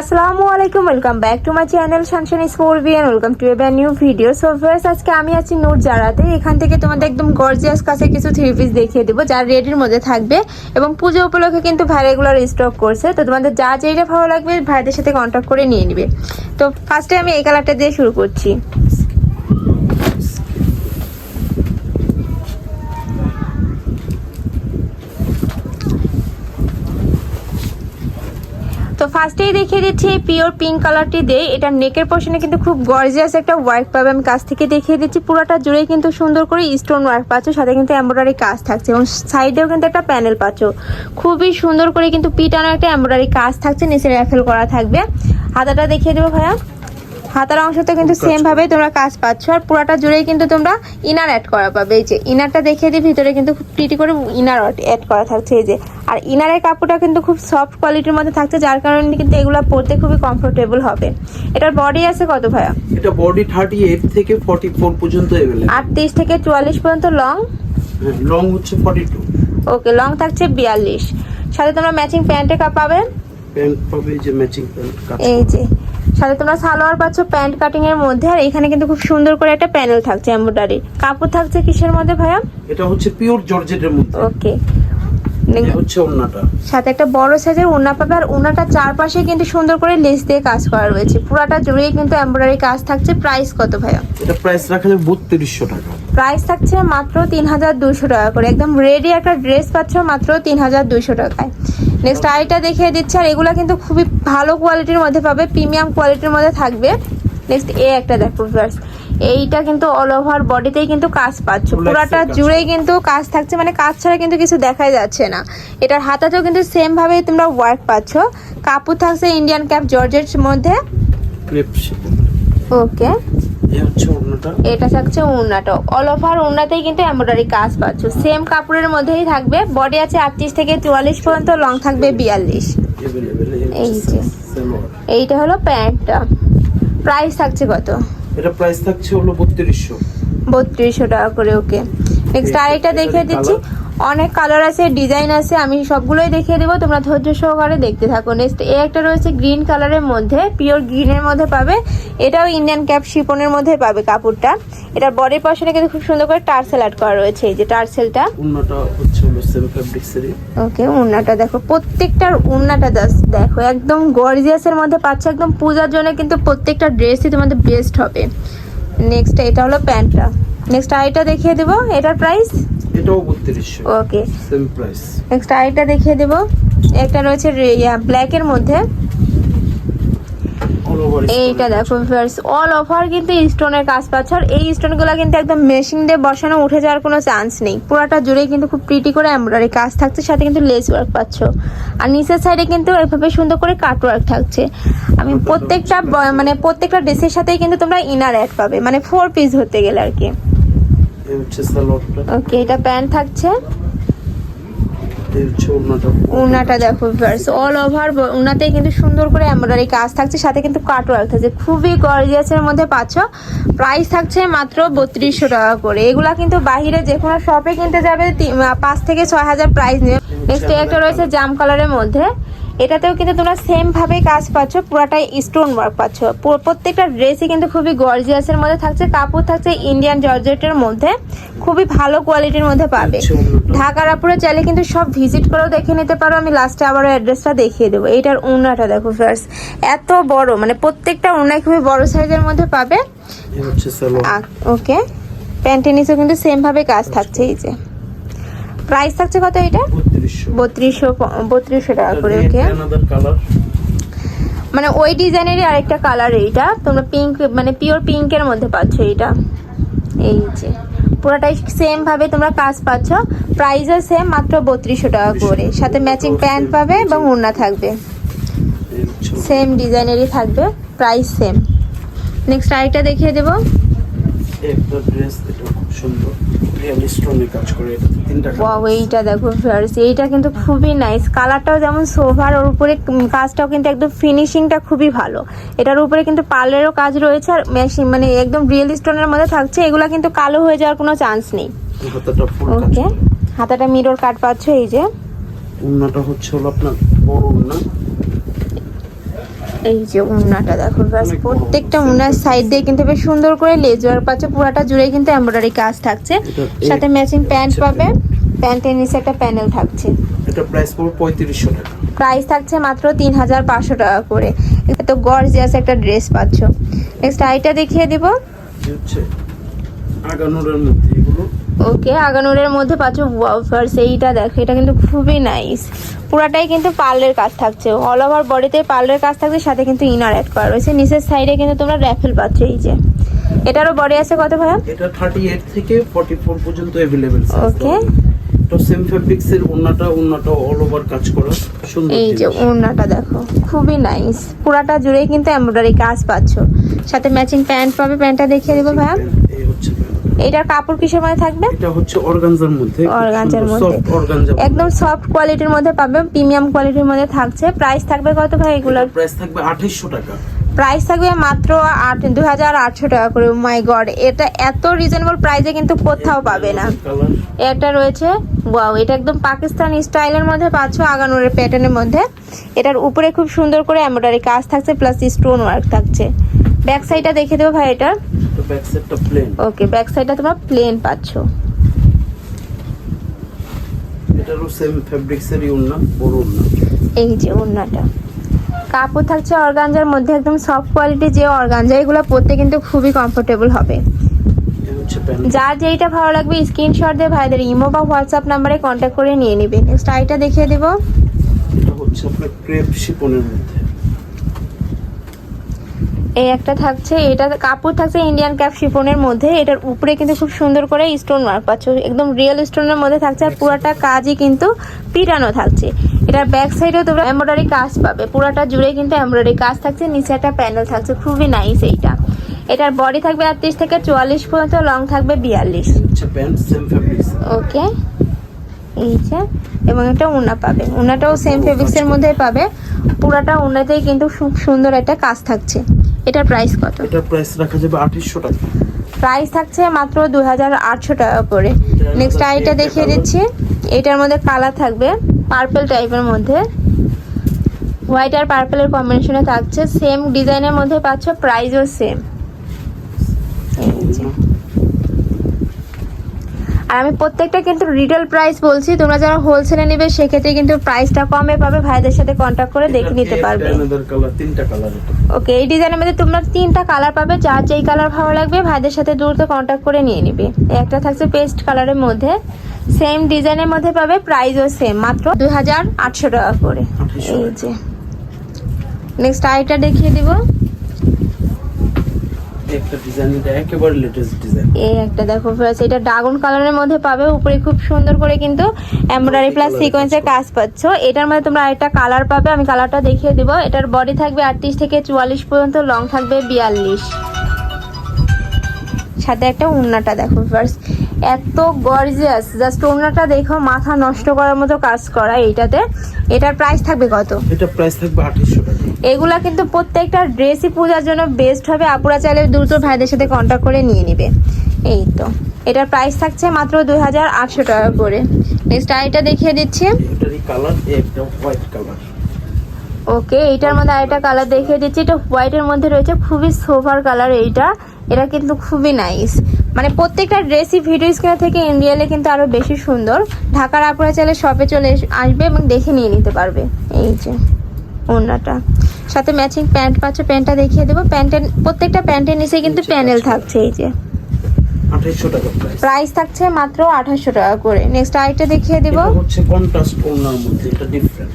আসসালামু আলাইকুম welcome back to my channel শানশান স্কোরবিয়ান welcome to a new video so first আজকে আমি আছি নোট জারাতে এখান থেকে তোমাদের একদম গর্জিয়াস কাছে কিছু থ্রি পিস দেখিয়ে দেবো, যার রেডির মধ্যে থাকবে। এবং পুজো উপলক্ষে কিন্তু ভাই রেগুলার স্টক করছে। তো তোমাদের যা যেটা ভালো লাগবে, ভাইদের সাথে কন্ট্যাক্ট করে নিয়ে নিবে। তো ফার্স্টে আমি এই কালারটা দিয়ে শুরু করছি। তো ফার্স্টেই দেখিয়ে দিচ্ছি পিওর পিঙ্ক কালারটি দিয়ে এটা নেকের পোর্শনে কিন্তু খুব গর্জিয়াস একটা ওয়ার্ক পাবে। আমি কাছ থেকে দেখিয়ে দিচ্ছি, পুরোটা জুড়েই কিন্তু সুন্দর করে স্টোন ওয়ার্ক পাচ্ছ, সাথে কিন্তু এমব্রয়ডারি কাজ থাকছে এবং সাইডেও কিন্তু একটা প্যানেল পাচ্ছ। খুবই সুন্দর করে কিন্তু পিটানো একটা এমব্রয়ডারি কাজ থাকছে, নিচে র্যাফেল করা থাকবে। হাতাটা দেখিয়ে দেবো ভাইয়া। হাতার অংশতে কিন্তু সেম ভাবে তোমরা কাজ পাচ্ছ। আর পুরাটা জুড়েই কিন্তু তোমরা ইনার অ্যাড করা পাবে। এই যে ইনারটা দেখিয়ে দিই ভিতরে কিন্তু খুব প্রিটি করে ইনার অ্যাড করা থাকছে। এই যে আর ইনারের কাপড়টা কিন্তু খুব সফট কোয়ালিটির মধ্যে থাকছে যার কারণে কিন্তু এগুলো পরতে খুবই কমফোর্টেবল হবে। এটার বডি আছে কত ভাইয়া? এটা বডি থার্টি এইট থেকে ফর্টি ফোর পর্যন্ত এভেলেবল আটত্রিশ থেকে চুয়াল্লিশ পর্যন্ত লং লং হচ্ছে ফর্টি টু ওকে লং থাকছে বিয়াল্লিশ। সাথে তোমরা ম্যাচিং প্যান্টের কাপ পাবে? প্যান্ট পাবে যে ম্যাচিং প্যান্ট এই যে সাথে তোমরা সালোয়ার পাচ্ছ প্যান্ট কাটিং এর মধ্যে। আর এখানে কিন্তু খুব সুন্দর করে একটা প্যানেল থাকছে এমব্রয়ডারি কাপড় থাকছে কিসের মধ্যে ভাইয়া? এটা হচ্ছে পিওর জর্জেটের মধ্যে। ওকে হচ্ছে ওন্নাটা সাথে একটা বড় সাইজের উন্না পাবে আর উন্নাটা চারপাশে কিন্তু সুন্দর করে লেস দিয়ে কাজ করা রয়েছে। পুরাটা জুড়েই কিন্তু এমব্রয়ডারি কাজ থাকছে। প্রাইস কত ভাইয়া? এটা প্রাইস রাখা যাবে বত্রিশশো টাকা। প্রাইস থাকছে মাত্র তিন হাজার দুশো টাকা করে। একদম রেডি একটা ড্রেস পাচ্ছ মাত্র তিন হাজার দুশো টাকায়। নেক্সট আইটা দেখিয়ে দিচ্ছে আর এগুলো কিন্তু খুবই ভালো কোয়ালিটির মধ্যে পাবে প্রিমিয়াম কোয়ালিটির মধ্যে থাকবে। নেক্সট এ একটা দেখো ফার্স্ট এইটা কিন্তু অল ওভার বডিতেই কিন্তু কাজ পাচ্ছ। পুরাটা জুড়েই কিন্তু কাজ থাকছে মানে কাজ ছাড়া কিন্তু কিছু দেখাই যাচ্ছে না। এটার হাতাতেও কিন্তু সেম ভাবে তোমরা ওয়ার্ক পাচ্ছ। কাপড় থাকছে ইন্ডিয়ান ক্যাপ জর্জের মধ্যে। ওকে এটা থাকছে উন্নাটা অল ওভার উন্নাতেই কিন্তু এমব্রয়ডারি কাজ পাচ্ছ। সেম কাপড়ের মধ্যেই থাকবে। বডি আছে আটত্রিশ থেকে চুয়াল্লিশ পর্যন্ত লং থাকবে বিয়াল্লিশ। এই যে। এইটা হলো প্যান্টটা। প্রাইস থাকছে কত? এটা প্রাইস থাকছে হলো বত্রিশশো। বত্রিশশো টাকা করে ওকে নেক্সট আরেকটা দেখিয়ে দিচ্ছি। অনেক কালার আছে ডিজাইন আছে আমি সবগুলোই দেখিয়ে দেবো। তোমরা ধৈর্য সহকারে দেখতে থাকো। নেক্সট এ একটা রয়েছে গ্রিন কালারের মধ্যে পিওর গ্রিনের মধ্যে পাবে। এটাও ইন্ডিয়ান ক্যাপ শিপনের মধ্যে পাবে কাপড়টা। এটার বডির পশনে কিন্তু খুব সুন্দর করে টার্সেল অ্যাড করা রয়েছে এই যে টার্সেলটা ওকে উন্নাটা দেখো প্রত্যেকটার উন্নাটা দেখো। একদম গর্জিয়াসের মধ্যে পাচ্ছ একদম পূজার জন্য কিন্তু প্রত্যেকটা ড্রেসই তোমাদের বেস্ট হবে। নেক্সট এটা হলো প্যান্টটা। নেক্সট আইটা দেখিয়ে দেবো এটার প্রাইস এটাও ওকে সেম প্রাইস নেক্সট আইটা দেখিয়ে দেবো। একটা রয়েছে মধ্যে। এইটা দেখো অল ওভার কিন্তু স্টোনের কাজ পাচ্ছ। আর এই স্টোনগুলো কিন্তু একদম মেশিন দিয়ে বসানো উঠে যাওয়ার কোনো চান্স নেই। পুরাটা জুড়ে কিন্তু খুব প্রিটি করে এমব্রয়ডারি কাজ থাকছে সাথে কিন্তু লেস ওয়ার্ক পাচ্ছ। আর নিচের সাইডে কিন্তু এভাবে সুন্দর করে কাট ওয়ার্ক থাকছে। আমি প্রত্যেকটা মানে প্রত্যেকটা ড্রেসের সাথেই কিন্তু তোমরা ইনার অ্যাড পাবে। মানে ফোর পিস ধরতে গেলে আর কি। এই হচ্ছে সালোয়ারটা। ওকে এটা প্যান্ট থাকছে। উনাটা দেখো ভার্স অল ওভার উনাতেই কিন্তু সুন্দর করে এমব্রয়ডারি কাজ থাকছে সাথে কিন্তু কাট ওয়ার্ক থাকছে। খুবই গর্জিয়াসের মধ্যে পাচ্ছ। প্রাইস থাকছে মাত্র বত্রিশশো টাকা করে। এগুলা কিন্তু বাহিরে যে কোনো শপে কিনতে যাবে পাঁচ থেকে ছয় হাজার প্রাইস নেবে নেক্সট একটা রয়েছে জাম কালারের মধ্যে। এটাতেও কিন্তু তোমরা সেম ভাবে কাজ পাচ্ছ পুরাটাই স্টোন ওয়ার্ক পাচ্ছ প্রত্যেকটা ড্রেসই কিন্তু খুবই গর্জিয়াসের মধ্যে থাকছে কাপড় থাকছে ইন্ডিয়ান জর্জেটের মধ্যে খুবই ভালো কোয়ালিটির মধ্যে পাবে। ওন্নাটা। ঢাকার আপুরে চাইলে কিন্তু সব ভিজিট করেও দেখে নিতে পারো আমি লাস্টে আবার অ্যাড্রেসটা দেখিয়ে দেবো। এইটার উন্নাটা দেখো ফার্স্ট এত বড় মানে প্রত্যেকটা উন্নায় খুবই বড় সাইজের মধ্যে পাবে। ওকে প্যান্টের নিচেও কিন্তু সেম ভাবে কাজ থাকছে এই যে। প্রাইস থাকছে কত এটা? বত্রিশশো। বত্রিশশো টাকা করে ওকে মানে ওই ডিজাইনেরই আরেকটা কালার এইটা। তোমরা পিঙ্ক মানে পিওর পিঙ্কের মধ্যে পাচ্ছ এইটা। এই যে। পুরোটাই সেম ভাবে তোমরা কাজ পাচ্ছ। প্রাইসও সেম মাত্র বত্রিশশো টাকা করে। সাথে ম্যাচিং প্যান্ট পাবে এবং ওড়না থাকবে। সেম ডিজাইনেরই থাকবে। প্রাইস সেম নেক্সট আরেকটা দেখিয়ে দেবো। সুন্দর। রিয়েল স্টোনে কাজ করে তিনটা ওয়াও এইটা দেখো ভিউয়ার্স এইটা কিন্তু খুবই নাইস কালারটাও যেমন সোভার ওর উপরে কাজটাও কিন্তু একদম ফিনিশিংটা খুবই ভালো। এটার উপরে কিন্তু পার্লেরও কাজ রয়েছে আর মেশিন মানে একদম রিয়েল স্টোনের মধ্যে থাকছে। এগুলা কিন্তু কালো হয়ে যাওয়ার কোনো চান্স নেই। ওকে হাতাটা মিরর কাট পাচ্ছ এই যে। উন্নাটা হচ্ছে হলো আপনার বড় উন্না এই যে উন্নাটা দেখো ব্যাস প্রত্যেকটা বড়। উন্নার সাইড দিয়ে কিন্তু বেশ সুন্দর করে লেজ ওয়ার্ক পাচ্ছে পুরাটা জুড়ে কিন্তু এমব্রয়ডারি কাজ থাকছে। সাথে ম্যাচিং প্যান্ট পাবে। প্যান্টের নিচে একটা প্যানেল থাকছে। এটা প্রাইস পড়বে পঁয়ত্রিশশো টাকা। প্রাইস থাকছে মাত্র তিন হাজার পাঁচশো টাকা করে। এত গর্জিয়াস একটা ড্রেস পাচ্ছ। নেক্সট আইটা দেখিয়ে দিব। হচ্ছে আগানোরের মধ্যে এগুলো ওকে আগানোরের মধ্যে পাচ্ছ ওয়াফার্স এইটা দেখো এটা কিন্তু খুবই নাইস পুরাটাই কিন্তু পার্লের কাজ থাকছে। অল ওভার বডিতে পার্লের কাজ থাকছে সাথে কিন্তু ইনার অ্যাড করা রয়েছে। নিচের সাইডে কিন্তু তোমরা র্যাফেল পাচ্ছ এই যে। এটারও বডি আছে কত ভাইয়া? এটা থার্টি এইট থেকে ফর্টি ফোর পর্যন্ত অ্যাভেলেবেল Okay. তো সেম ফেব্রিক্স এর ওন্নাটা ওন্নাটা অল ওভার কাজ করা সুন্দর এই যে। ওড়নাটা দেখো খুবই নাইস পুরাটা জুড়েই কিন্তু এমব্রয়ডারি কাজ পাচ্ছ। সাথে ম্যাচিং প্যান্ট পাবে প্যান্টটা দেখিয়ে দেবো ভাইয়া। এই হচ্ছে। এটার কাপড় কিসের মধ্যে থাকবে? এটা হচ্ছে অর্গানজার মধ্যে অর্গানজার মধ্যে। সফট অর্গানজা একদম সফট কোয়ালিটির মধ্যে পাবে প্রিমিয়াম কোয়ালিটির মধ্যে থাকছে। প্রাইস থাকবে কত ভাই এগুলোর প্রাইস থাকবে আঠাইশশো টাকা। প্রাইস থাকবে মাত্র আট দু হাজার আটশো টাকা করে। মাই গড এটা এত রিজনেবল প্রাইসে কিন্তু কোথাও পাবে না। এটা রয়েছে ওয়াও এটা একদম পাকিস্তানি স্টাইলের মধ্যে পাচ্ছ আগানোর প্যাটার্নের মধ্যে। এটার উপরে খুব সুন্দর করে এমব্রয়ডারি কাজ থাকছে প্লাস স্টোন ওয়ার্ক থাকছে। ব্যাক সাইডটা দেখে দেবো ভাই এটা। তো ব্যাক সাইডটা প্লেন ওকে ব্যাক সাইডটা তোমরা প্লেন পাচ্ছ। এটারও সেম ফেব্রিক্স এরই ওন্না বড় ওন্না এই যে ওড়নাটা। কাপড় থাকছে অর্গানজার মধ্যে একদম সফট কোয়ালিটি যে অর্গানজা এগুলো পরতে কিন্তু খুবই কমফোর্টেবল হবে। যার যেইটা ভালো লাগবে স্ক্রিনশট দিয়ে ভাইদের ইমো বা হোয়াটসঅ্যাপ নাম্বারে কন্ট্যাক্ট করে নিয়ে নেবে। নেক্সট আইটা দেখিয়ে দেবো। এটা হচ্ছে আপনার ক্রেপ শিপনের মধ্যে। এই একটা থাকছে এটা কাপড় থাকছে ইন্ডিয়ান ক্যাপ শিফনের মধ্যে এটার উপরে কিন্তু খুব সুন্দর করে স্টোন ওয়ার্ক পাচ্ছ। একদম রিয়েল স্টোনের মধ্যে থাকছে আর পুরোটা কাজই কিন্তু পিটানো থাকছে। এটার ব্যাক সাইডেও তোমরা এমব্রয়ডারি কাজ পাবে পুরাটা জুড়ে কিন্তু এমব্রয়ডারি কাজ থাকছে নিচে একটা প্যানেল থাকছে খুবই নাইস এইটা। এটার বডি থাকবে আটত্রিশ থেকে চুয়াল্লিশ পর্যন্ত লং থাকবে বিয়াল্লিশ। ওকে এই যে এবং একটা উনা পাবে। উনাটাও সেম ফেব্রিক্সের মধ্যে পাবে। পুরাটা উনাতেই কিন্তু খুব সুন্দর একটা কাজ থাকছে। এটার প্রাইস কত? এটার প্রাইস রাখা যাবে 2800 টাকা। প্রাইস থাকছে মাত্র দু হাজার আটশো টাকা করে। নেক্সট আইটা দেখিয়ে দিচ্ছি। এটার মধ্যে কালার থাকবে পার্পল টাইপের মধ্যে। হোয়াইট আর পার্পলের কম্বিনেশনে থাকছে। সেম ডিজাইনের মধ্যে পাচ্ছ প্রাইসও সেম আর আমি প্রত্যেকটা কিন্তু রিটেল প্রাইস বলছি তোমরা যারা হোলসেলে নেবে সেক্ষেত্রে কিন্তু প্রাইসটা কমে পাবে ভাইদের সাথে কন্ট্যাক্ট করে দেখে নিতে পারবে। ওকে এই ডিজাইনের মধ্যে তোমরা তিনটা কালার পাবে যার যেই কালার ভালো লাগবে ভাইদের সাথে দ্রুত কন্ট্যাক্ট করে নিয়ে নিবে। একটা থাকছে পেস্ট কালারের মধ্যে। সেম ডিজাইনের মধ্যে পাবে প্রাইসও সেম মাত্র দুই হাজার আটশো টাকা করে। এই যে। নেক্সট আইটা দেখিয়ে দিব। একটা ডিজাইন এটা একেবারে লেটেস্ট ডিজাইন এই একটা দেখো ফ্রেন্ডস এটা ড্রাগন কালারের মধ্যে পাবে উপরে খুব সুন্দর করে কিন্তু এমব্রয়ডারি প্লাস সিকোয়েন্সের কাজ পাচ্ছ। এটার মধ্যে তোমরা আরেকটা কালার পাবে আমি কালারটা দেখিয়ে দিব। এটার বডি থাকবে আটত্রিশ থেকে চুয়াল্লিশ পর্যন্ত লং থাকবে বিয়াল্লিশ। সাথে একটা উন্নাটা দেখো ফার্স্ট এত গর্জিয়াস জাস্ট উন্নাটা দেখো মাথা নষ্ট করার মতো কাজ করা এইটাতে। এটার প্রাইস থাকবে কত? এটা প্রাইস থাকবে আঠাইশশো টাকা। এগুলা কিন্তু প্রত্যেকটা ড্রেসই পূজার জন্য বেস্ট হবে। আপুরা চাইলে দ্রুত ভাইদের সাথে কন্ট্যাক্ট করে নিয়ে নিবে। এই তো। এটার প্রাইস থাকছে মাত্র দুই হাজার আটশো টাকা করে। নেক্সট আইটা দেখিয়ে দিচ্ছি। এটারই কালার একটা হোয়াইট কালার ওকে এইটার মধ্যে আরেকটা কালার দেখিয়ে দিচ্ছি। এটা হোয়াইটের মধ্যে রয়েছে। খুবই সোফার কালার এইটা। এটা কিন্তু খুবই নাইস মানে প্রত্যেকটা ড্রেসই ভিডিও স্ক্রিনে থেকে ইন্ডিয়ালে কিন্তু আরও বেশি সুন্দর। ঢাকার আপুরা চাইলে শপে চলে আসবে এবং দেখে নিয়ে নিতে পারবে। এই যে ওড়নাটা। সাথে ম্যাচিং প্যান্ট পাচ্ছ প্যান্টটা দেখিয়ে দেবো। প্যান্টের প্রত্যেকটা প্যান্টের নিচে কিন্তু প্যানেল থাকছে এই যে। প্রাইস থাকছে মাত্র আঠাশশো টাকা করে। নেক্সট আরেকটা দেখিয়ে দিব। হচ্ছে কন্ট্রাস্ট ওনার মধ্যে এটা ডিফারেন্ট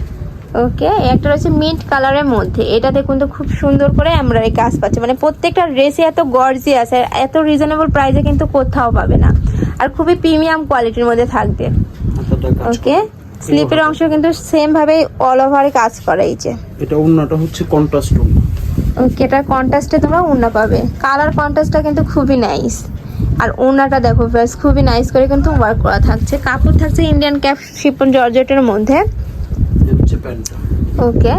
ওকে একটা রয়েছে মিন্ট কালারের মধ্যে। এটা দেখুন তো খুব সুন্দর করে এমব্রয়ডারি কাজ পাচ্ছে। মানে প্রত্যেকটা ড্রেসে এত গর্জি আছে এত রিজনেবল প্রাইসে কিন্তু কোথাও পাবে না। আর খুবই প্রিমিয়াম কোয়ালিটির মধ্যে থাকবে। ওকে স্লিপের অংশ কিন্তু সেম ভাবে অল ওভারে কাজ করা এই যে। এটা ওন্নাটা হচ্ছে কন্ট্রাস্ট ওন্না ওকে এটার কন্ট্রাস্টে তোমরা উন্না পাবে। কালার কন্ট্রাস্টটা কিন্তু খুবই নাইস আর ওনাটা দেখো ফ্রেন্ডস খুবই নাইস করে কিন্তু ওয়ার্ক করা থাকছে। কাপড় থাকছে ইন্ডিয়ান ক্যাপ শিপন জর্জেটের মধ্যে। এটা প্যান্টটা। ওকে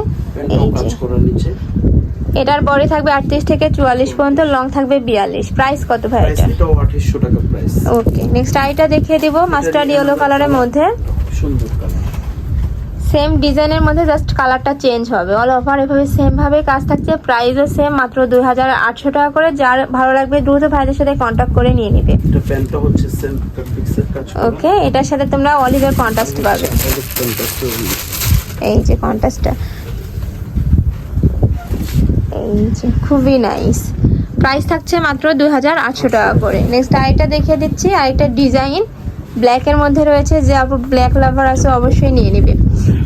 এই যে। করা নিচে। এটার বডি থাকবে আটত্রিশ থেকে চুয়াল্লিশ পর্যন্ত লং থাকবে বিয়াল্লিশ। প্রাইস কত ভাই এটা এটাও আঠাইশশো টাকা প্রাইস ওকে নেক্সট আইটা দেখিয়ে দিব মাস্টার্ড ইয়েলো কালারের মধ্যে। সুন্দর কালার সেম ডিজাইনের মধ্যে জাস্ট কালারটা চেঞ্জ হবে। অল ওভার এভাবে সেম ভাবে কাজ থাকছে। প্রাইসও সেম মাত্র দুই হাজার আটশো টাকা করে। যার ভালো লাগবে দ্রুত ভাইদের সাথে কন্ট্যাক্ট করে নিয়ে নিবে। ওকে এটার সাথে তোমরা অলিভের কন্ট্রাস্ট পাবে। এই যে কন্ট্রাস্টটা। এই যে খুবই নাইস প্রাইস থাকছে মাত্র দুই হাজার আটশো টাকা করে। নেক্সট আরেকটা দেখিয়ে দিচ্ছি আরেকটা ডিজাইন ব্ল্যাকের মধ্যে রয়েছে যে আপু ব্ল্যাক লাভার আছে অবশ্যই নিয়ে নেবে।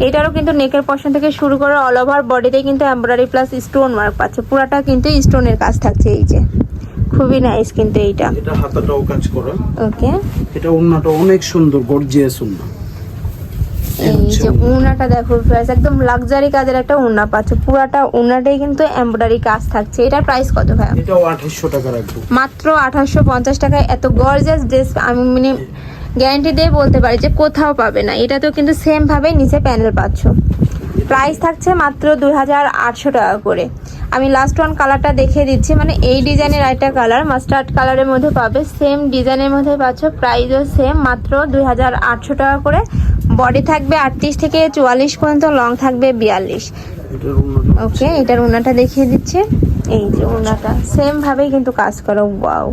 এটারও কিন্তু নেকের পশন থেকে শুরু করে অল ওভার বডিতে কিন্তু এমব্রয়ডারি প্লাস স্টোন ওয়ার্ক পাচ্ছে। পুরাটা কিন্তু স্টোনের কাজ থাকছে এই যে। খুবই নাইস কিন্তু এইটা। এটা হাতাটাও কাজ করা। ওকে এটা ওন্নাটা অনেক সুন্দর গর্জিয়াস ওন্না এই যে উনাটা দেখো প্রাইস একদম লাক্সারি কাজের একটা উন্না পাচ্ছে। পুরাটা উন্নাটাই কিন্তু এমব্রয়ডারি কাজ থাকছে। এটার প্রাইস কত ভাই এটাও আঠাশশো টাকা রাখব। মাত্র আঠাশশো পঞ্চাশ টাকায় এত গর্জাস ড্রেস আমি মানে গ্যারান্টি দিয়ে বলতে পারি যে কোথাও পাবে না। এটা তো কিন্তু সেম ভাবে নিচে প্যানেল পাচ্ছ। প্রাইস থাকছে মাত্র দুই হাজার আটশো টাকা করে। আমি লাস্ট ওয়ান কালারটা দেখিয়ে দিচ্ছি। মানে এই ডিজাইনের একটা কালার মাস্টার্ড কালারের মধ্যে পাবে। সেম ডিজাইনের মধ্যে পাচ্ছ প্রাইসও সেম মাত্র দুই হাজার আটশো টাকা করে। বডি থাকবে আটত্রিশ থেকে চুয়াল্লিশ পর্যন্ত লং থাকবে বিয়াল্লিশ। ওকে এটার উনাটা দেখিয়ে দিচ্ছে। এই যে উনাটা সেম ভাবেই কিন্তু কাজ করো ওয়াও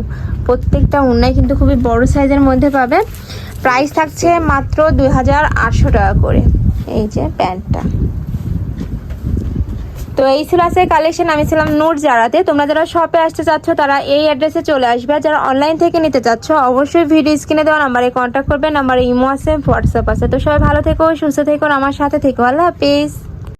প্রত্যেকটা উনাই কিন্তু খুবই বড় সাইজের মধ্যে পাবে। প্রাইস থাকছে মাত্র দুই হাজার আটশো টাকা করে। এই যে প্যান্টটা। তো এই ছিল আছে কালেকশন আমি ছিলাম নোট জারাতে। তোমরা যারা শপে আসতে চাচ্ছ, তারা এই অ্যাড্রেসে চলে আসবে। যারা অনলাইন থেকে নিতে চাচ্ছ, অবশ্যই ভিডিও স্ক্রিনে দেওয়া নাম্বারে কন্ট্যাক্ট করবে। নাম্বারে ইমো আছে হোয়াটসঅ্যাপ আছে। তো সবাই ভালো থেকো, সুস্থ থেকো আমার সাথে থেকো। আল্লাহ হাফিজ।